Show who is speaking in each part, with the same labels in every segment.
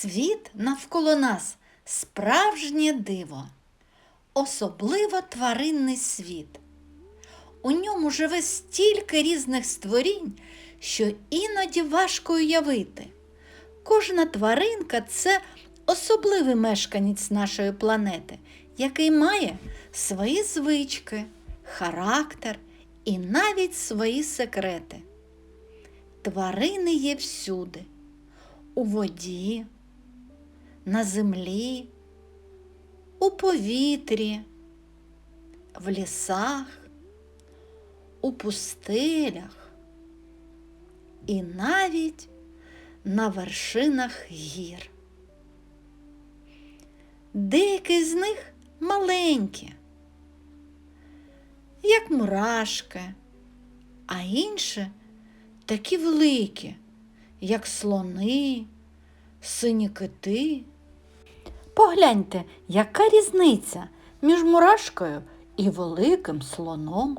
Speaker 1: Світ навколо нас справжнє диво, особливо тваринний світ. У ньому живе стільки різних створінь, що іноді важко уявити. Кожна тваринка це особливий мешканець нашої планети, який має свої звички, характер і навіть свої секрети. Тварини є всюди, у воді, на землі, у повітрі, в лісах, у пустелях і навіть на вершинах гір. Деякі з них маленькі, як мурашки, а інші такі великі, як слони, сині кити. Погляньте, яка різниця між мурашкою і великим слоном,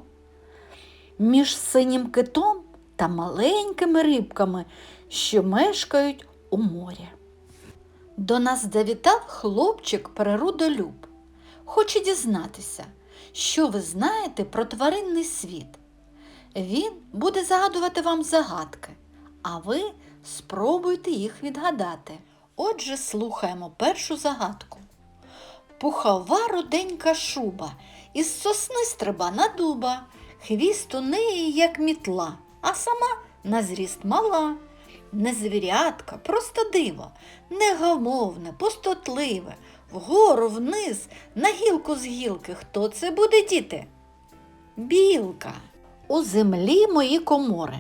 Speaker 1: між синім китом та маленькими рибками, що мешкають у морі. До нас завітав хлопчик природолюб. Хоче дізнатися, що ви знаєте про тваринний світ. Він буде загадувати вам загадки, а ви спробуйте їх відгадати. Отже, слухаємо першу загадку. Пухова руденька шуба, із сосни стриба на дуба, хвіст у неї, як мітла, а сама на зріст мала. Не звірятка, просто диво, негомовне, пустотливе, вгору вниз, на гілку з гілки. Хто це буде, діти? Білка. У землі мої комори.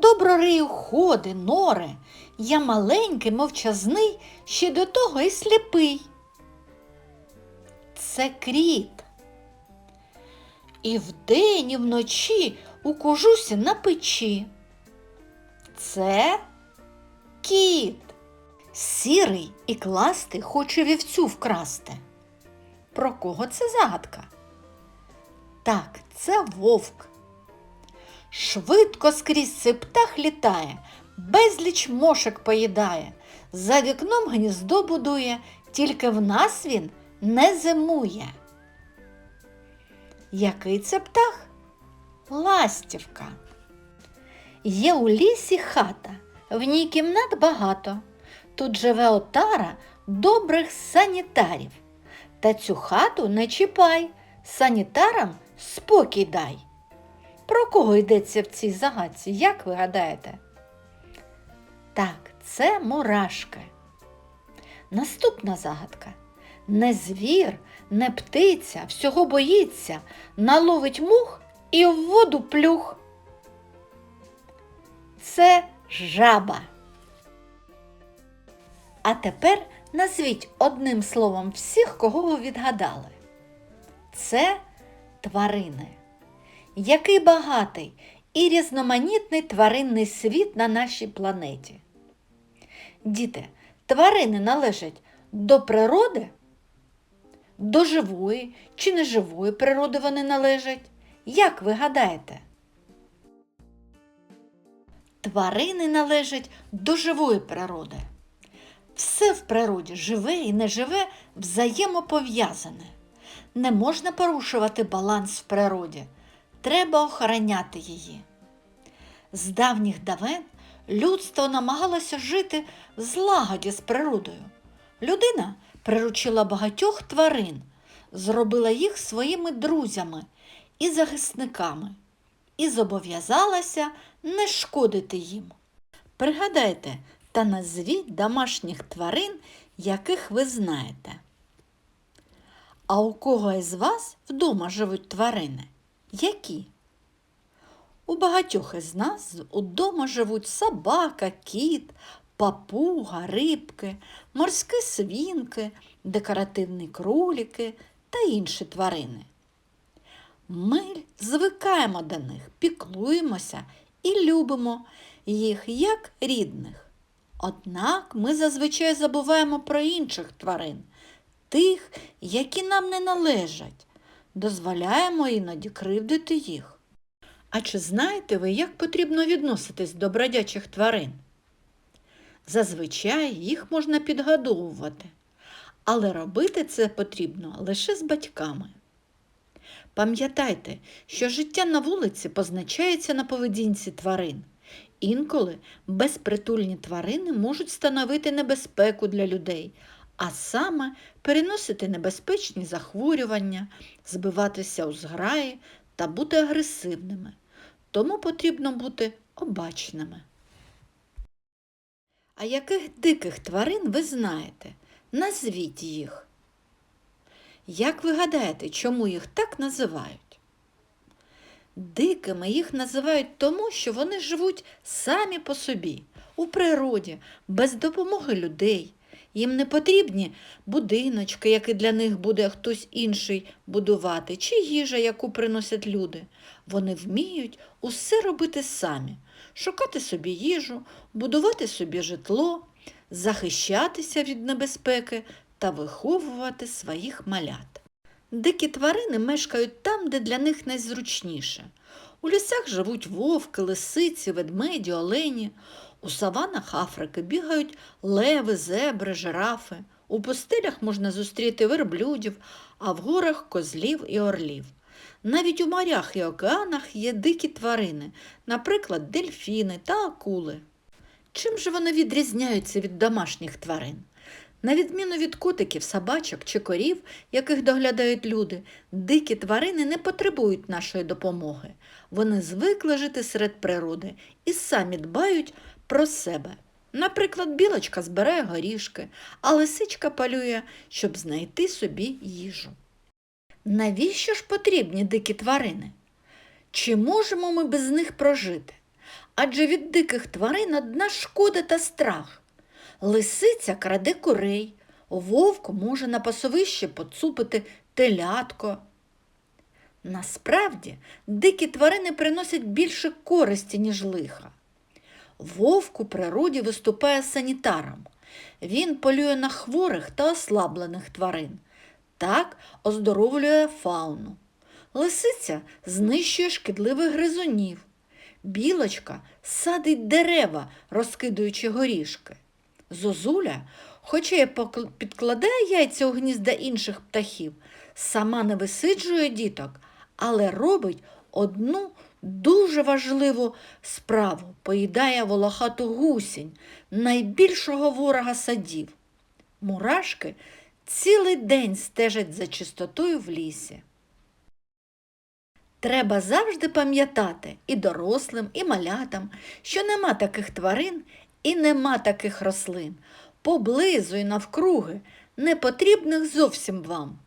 Speaker 1: Доброрию ходи, нори. Я маленький, мовчазний, ще до того і сліпий. Це кріт. І вдень, і вночі укужуся на печі. Це кіт. Сірий і класти хоче вівцю вкрасти. Про кого це загадка? Так, це вовк. Швидко скрізь цей птах літає, безліч мошек поїдає, за вікном гніздо будує, тільки в нас він не зимує. Який це птах? Ластівка. Є у лісі хата, в ній кімнат багато. Тут живе отара добрих санітарів. Та цю хату не чіпай, санітарам спокій дай. Про кого йдеться в цій загадці, як ви гадаєте? Так, це мурашки. Наступна загадка. Не звір, не птиця, всього боїться, наловить мух і в воду плюх. Це жаба. А тепер назвіть одним словом всіх, кого ви відгадали. Це тварини. Який багатий і різноманітний тваринний світ на нашій планеті. Діти, тварини належать до природи, до живої чи неживої природи вони належать. Як ви гадаєте? Тварини належать до живої природи. Все в природі живе і неживе взаємопов'язане. Не можна порушувати баланс в природі, треба охороняти її. З давніх давен людство намагалося жити в злагоді з природою. Людина приручила багатьох тварин, зробила їх своїми друзями і захисниками і зобов'язалася не шкодити їм. Пригадайте та назвіть домашніх тварин, яких ви знаєте. А у кого із вас вдома живуть тварини? Які? У багатьох із нас удома живуть собака, кіт, папуга, рибки, морські свінки, декоративні кроліки та інші тварини. Ми звикаємо до них, піклуємося і любимо їх як рідних. Однак ми зазвичай забуваємо про інших тварин, тих, які нам не належать, дозволяємо іноді кривдити їх. А чи знаєте ви, як потрібно відноситись до бродячих тварин? Зазвичай їх можна підгодовувати, але робити це потрібно лише з батьками. Пам'ятайте, що життя на вулиці позначається на поведінці тварин. Інколи безпритульні тварини можуть становити небезпеку для людей, а саме переносити небезпечні захворювання, збиватися у зграї та бути агресивними. Тому потрібно бути обачними. А яких диких тварин ви знаєте? Назвіть їх. Як ви гадаєте, чому їх так називають? Дикими їх називають тому, що вони живуть самі по собі, у природі, без допомоги людей. Їм не потрібні будиночки, які для них буде хтось інший будувати, чи їжа, яку приносять люди. Вони вміють усе робити самі, шукати собі їжу, будувати собі житло, захищатися від небезпеки та виховувати своїх малят. Дикі тварини мешкають там, де для них найзручніше. У лісах живуть вовки, лисиці, ведмеді, олені. У саванах Африки бігають леви, зебри, жирафи. У пустелях можна зустріти верблюдів, а в горах козлів і орлів. Навіть у морях і океанах є дикі тварини, наприклад, дельфіни та акули. Чим же вони відрізняються від домашніх тварин? На відміну від котиків, собачок чи корів, яких доглядають люди, дикі тварини не потребують нашої допомоги. Вони звикли жити серед природи і самі дбають про себе. Наприклад, білочка збирає горішки, а лисичка полює, щоб знайти собі їжу. Навіщо ж потрібні дикі тварини? Чи можемо ми без них прожити? Адже від диких тварин одна шкода та страх. Лисиця краде курей, вовк може на пасовище поцупити телятко. Насправді, дикі тварини приносять більше користі, ніж лиха. Вовк у природі виступає санітаром. Він полює на хворих та ослаблених тварин. Так оздоровлює фауну. Лисиця знищує шкідливих гризунів. Білочка садить дерева, розкидуючи горішки. Зозуля, хоча й підкладає яйця у гнізда інших птахів, сама не висиджує діток, але робить одну дуже важливу справу поїдає волохату гусінь, найбільшого ворога садів. Мурашки цілий день стежать за чистотою в лісі. Треба завжди пам'ятати і дорослим, і малятам, що нема таких тварин і нема таких рослин, поблизу і навкруги, не потрібних зовсім вам.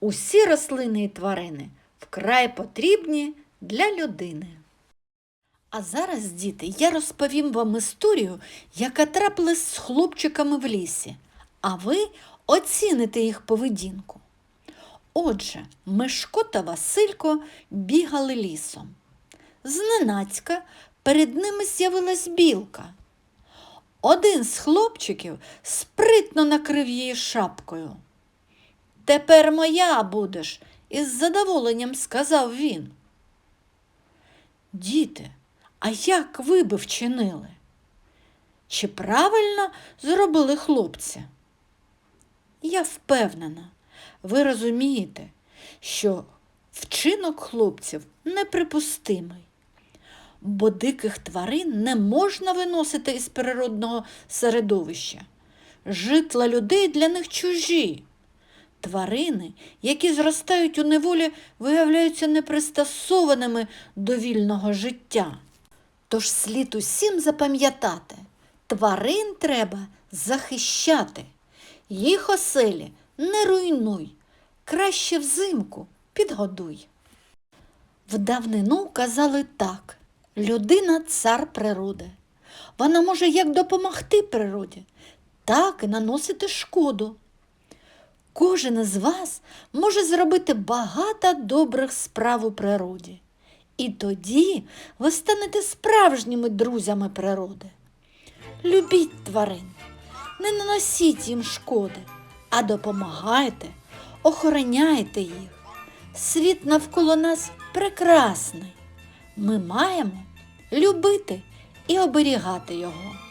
Speaker 1: Усі рослини і тварини вкрай потрібні для людини. А зараз, діти, я розповім вам історію, яка трапилась з хлопчиками в лісі, а ви оціните їх поведінку. Отже, Мишко та Василько бігали лісом. Зненацька перед ними з'явилась білка. Один з хлопчиків спритно накрив її шапкою. Тепер моя будеш, із задоволенням сказав він. Діти, а як ви би вчинили? Чи правильно зробили хлопці? Я впевнена, ви розумієте, що вчинок хлопців неприпустимий, бо диких тварин не можна виносити із природного середовища. Житла людей для них чужі. Тварини, які зростають у неволі, виявляються непристосованими до вільного життя. Тож слід усім запам'ятати, тварин треба захищати. Їх оселі не руйнуй, краще взимку підгодуй. В давнину казали так, людина цар природи. Вона може як допомогти природі, так і наносити шкоду. Кожен із вас може зробити багато добрих справ у природі. І тоді ви станете справжніми друзями природи. Любіть тварин, не наносіть їм шкоди, а допомагайте, охороняйте їх. Світ навколо нас прекрасний. Ми маємо любити і оберігати його.